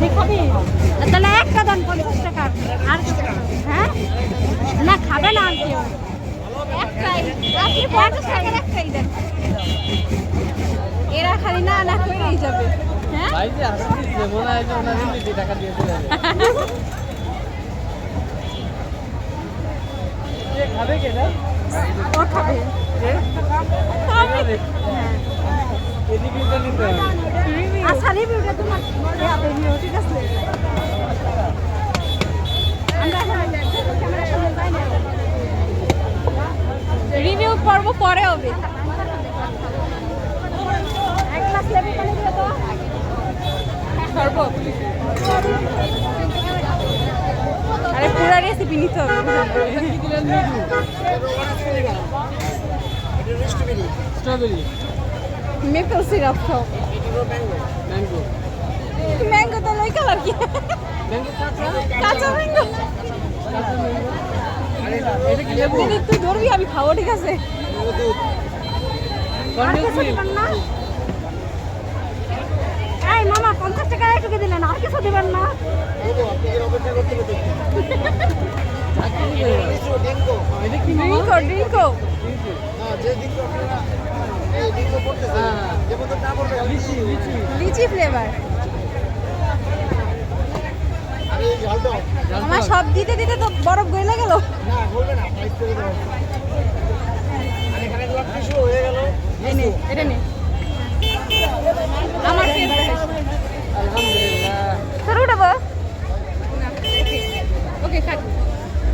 দেখাবি তাহলে একটা দেন পঞ্চাশ টাকা। আর হ্যাঁ? না খাবে না আর কেউ। একটাই। আপনি পঞ্চাশ টাকার একটাই দেন। এরা খালি না না করেই যাবে। হ্যাঁ? হয় টাকা দিয়ে খাবে ও খাবে। খাবে। এদিকে নিতে হবে। আচ্ছা রিভিউটা তোমার রিভিউ ঠিক আছে? পর্ব পরে হবে। এক সর্ব। আরে পুরা রেসিপি নিতে হবে। স্ট্রবেরি মেপল সিরাপ খাও। ম্যাঙ্গো ম্যাঙ্গো তো লই কালার কি ম্যাঙ্গো কাঁচা কাঁচা ম্যাঙ্গো এটা কি লেবু? তুই ধরবি আমি খাব ঠিক আছে? এই মামা পঞ্চাশ টাকা একটু দিলেন আর কিছু দিবেন না? ড্রিঙ্কো ড্রিঙ্কো হ্যাঁ। লিচি লিচি ফ্লেভার আমার সব দিতে দিতে তো বরফ গলে গেল। এটা নে।